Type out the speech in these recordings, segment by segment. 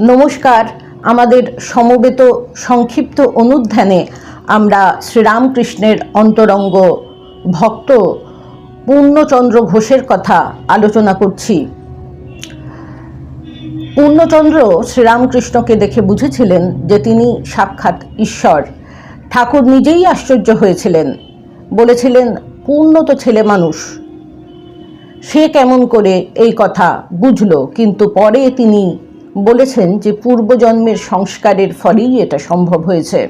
নমস্কার। আমাদের সমবেত সংক্ষিপ্ত অনুধ্যানে আমরা শ্রীরামকৃষ্ণের অন্তরঙ্গ ভক্ত পূর্ণচন্দ্র ঘোষের কথা আলোচনা করছি। পূর্ণচন্দ্র শ্রীরামকৃষ্ণকে দেখে বুঝেছিলেন যে তিনি সাক্ষাৎ ঈশ্বর। ঠাকুর নিজেই আশ্চর্য হয়েছিলেন। বলেছিলেন, পূর্ণ তো ছেলে মানুষ। সে কেমন করে এই কথা বুঝল? কিন্তু পরে তিনি বলেছেন যে পূর্বজন্মের সংস্কারের ফলেই এটা সম্ভব হয়েছে।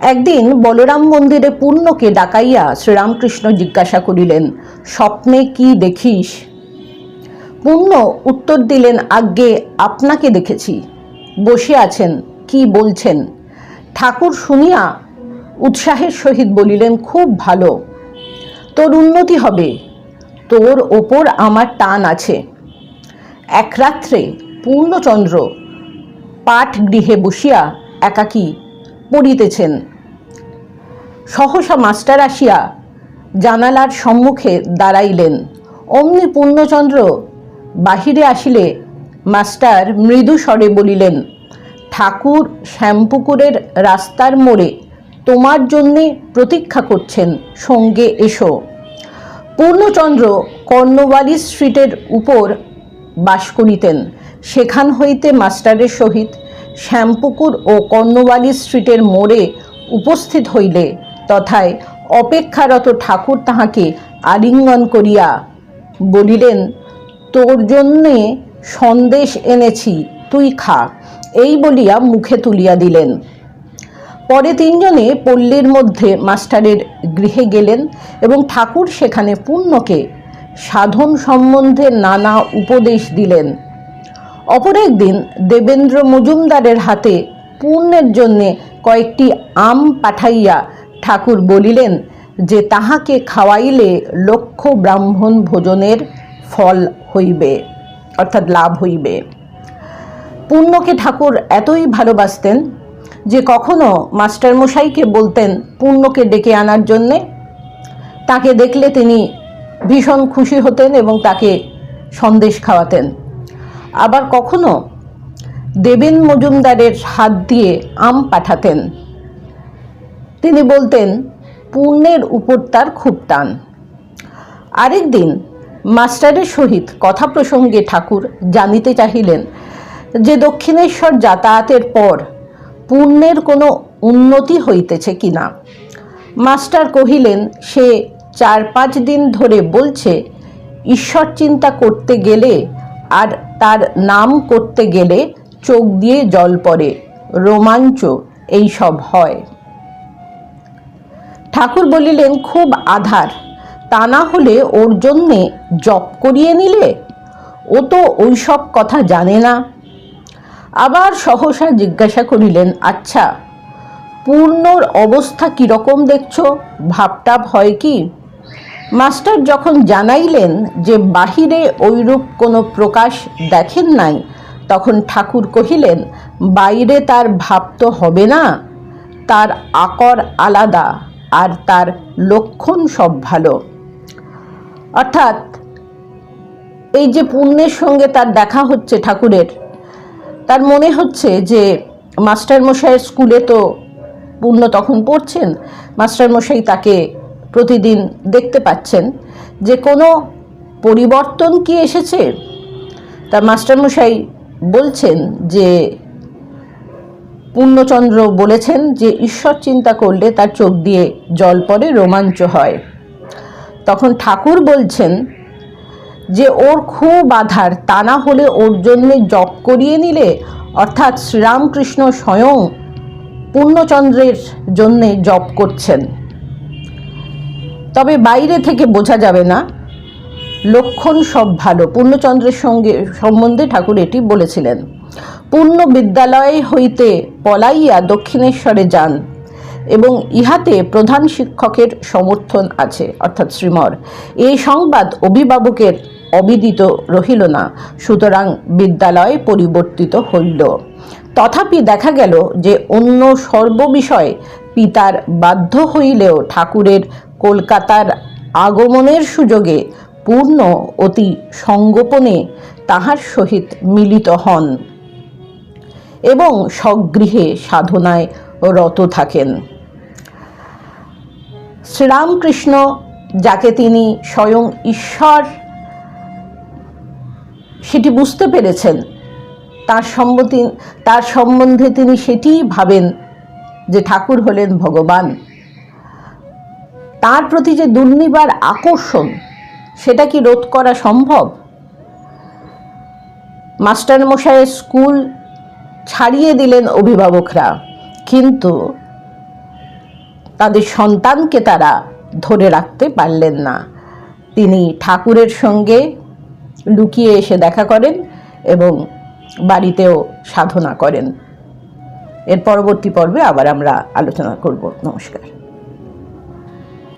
একদিন বলরাম মন্দিরে পূর্ণকে ডাকাইয়া শ্রীরামকৃষ্ণ জিজ্ঞাসা করিলেন, স্বপ্নে কি দেখিস? পূর্ণ উত্তর দিলেন, আজ্ঞে, আপনাকে দেখেছি। বসে আছেন, কি বলছেন? ঠাকুর শুনিয়া উৎসাহের সহিত বলিলেন, খুব ভালো। তোর উন্নতি হবে। তোর ওপর আমার টান আছে। এক রাত্রে পূর্ণচন্দ্র পাঠ গৃহে বসিয়া একাকী পড়িতেছেন। সহসা মাস্টার আসিয়া জানালার সম্মুখে দাঁড়াইলেন। অমনি পূর্ণচন্দ্র বাহিরে আসিলে মাস্টার মৃদু স্বরে বলিলেন, ঠাকুর শ্যামপুকুরের রাস্তার মোড়ে তোমার জন্যে প্রতীক্ষা করছেন, সঙ্গে এসো। পূর্ণচন্দ্র কর্ণবালি স্ট্রিটের উপর বাস করিতেন। সেখান হইতে মাস্টারের সহিত শ্যামপুকুর ও কর্ণবালী স্ট্রিটের মোড়ে উপস্থিত হইলে তথায় অপেক্ষারত ঠাকুর তাহাকে আলিঙ্গন করিয়া বলিলেন, তোর জন্যে সন্দেশ এনেছি, তুই খা। এই বলিয়া মুখে তুলিয়া দিলেন। পরে তিনজনে পল্লীর মধ্যে মাস্টারের গৃহে গেলেন এবং ঠাকুর সেখানে পূর্ণকে সাধন সম্বন্ধে নানা উপদেশ দিলেন। অপর একদিন দেবেন্দ্র মজুমদারের হাতে পূর্ণের জন্যে কয়েকটি আম পাঠাইয়া ঠাকুর বলিলেন যে তাহাকে খাওয়াইলে লক্ষ ব্রাহ্মণ ভোজনের ফল হইবে, অর্থাৎ লাভ হইবে। পূর্ণকে ঠাকুর এতই ভালোবাসতেন যে কখনো মাস্টারমশাইকে বলতেন পূর্ণকে ডেকে আনার জন্যে। তাকে দেখলে তিনি ভীষণ খুশি হতেন এবং তাকে সন্দেশ খাওয়াতেন। আবার কখনো দেবেন মজুমদারের হাত দিয়ে আম পাঠাতেন। তিনি বলতেন, পূর্ণের উপর তার খুব টান। আরেক দিন মাস্টারের সহিত কথা প্রসঙ্গে ঠাকুর জানিতে চাহিলেন যে দক্ষিণেশ্বর যাতায়াতের পর পুণ্যের কোনো উন্নতি হইতেছে কিনা। মাস্টার কহিলেন, সে চার পাঁচ দিন ধরে বলছে, ঈশ্বর চিন্তা করতে গেলে আর তার নাম করতে গেলে চোখ দিয়ে জল পড়ে। রোমাঞ্চ, এই সব হয়। ঠাকুর বলিলেন, খুব আধার। তা না হলে ওর জন্যে জপ করিয়ে নিলে? ও তো ওইসব কথা জানে না। আবার সহসা জিজ্ঞাসা করিলেন আচ্ছা পূর্ণর অবস্থা কীরকম দেখছ? ভাবটাপ হয় কি? মাস্টার যখন জানাইলেন যে বাহিরে ওইরূপ কোনো প্রকাশ দেখেন নাই, তখন ঠাকুর কহিলেন, বাইরে তার ভাব তো হবে না। তার আকর আলাদা আর তার লক্ষণ সব ভালো। অর্থাৎ এই যে পুণ্যের সঙ্গে তার দেখা হচ্ছে ঠাকুরের, তার মনে হচ্ছে যে মাস্টারমশাইয়ের স্কুলে তো পুণ্য তখন পড়ছেন, মাস্টারমশাই তাকে প্রতিদিন দেখতে পাচ্ছেন যে কোনো পরিবর্তন কি এসেছে? তা মাস্টারমশাই বলছেন যে, পূর্ণচন্দ্র বলেছেন যে, ঈশ্বর চিন্তা করলে তার চোখ দিয়ে জল পড়ে, রোমাঞ্চ হয়। তখন ঠাকুর বলছেন যে, ওর খুব আধার, তা না হলে ওর জন্যে জপ করিয়ে নিলে, অর্থাৎ শ্রীরামকৃষ্ণ স্বয়ং পূর্ণচন্দ্রের জন্যে জপ করছেন। তবে বাইরে থেকে বোঝা যাবে না, লক্ষণ সব ভালো। পূর্ণচন্দ্রের সঙ্গে সম্বন্ধে ঠাকুর এটি বলেছিলেন, পূর্ণ বিদ্যালয় হইতে পলাইয়া দক্ষিণেশ্বরে যান এবং ইহাতে প্রধান শিক্ষকের সমর্থন আছে। অর্থাৎ শ্রীমর এই সংবাদ অভিভাবকের অবিদিত রহিল না, সুতরাং বিদ্যালয় পরিবর্তিত হইল। তথাপি দেখা গেল যে অন্য সর্ববিষয়ে পিতার বাধ্য হইলেও ঠাকুরের কলকাতার আগমনের সুযোগে পূর্ণ অতি সঙ্গোপনে তাহার সহিত মিলিত হন এবং স্বগৃহে সাধনায় রত থাকেন। শ্রীরামকৃষ্ণ, যাকে তিনি স্বয়ং ঈশ্বর সেটি বুঝতে পেরেছেন, তার সম্মতি তার সম্বন্ধে তিনি সেটিই ভাবেন যে ঠাকুর হলেন ভগবান। তার প্রতি যে দুর্নিবার আকর্ষণ, সেটা কি রোধ করা সম্ভব? মাস্টারমশাইয়ের স্কুল ছাড়িয়ে দিলেন অভিভাবকরা, কিন্তু তাদের সন্তানকে তারা ধরে রাখতে পারলেন না। তিনি ঠাকুরের সঙ্গে লুকিয়ে এসে দেখা করেন এবং বাড়িতেও সাধনা করেন। এর পরবর্তী পর্বে আবার আমরা আলোচনা করব। নমস্কার।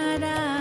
Narayana.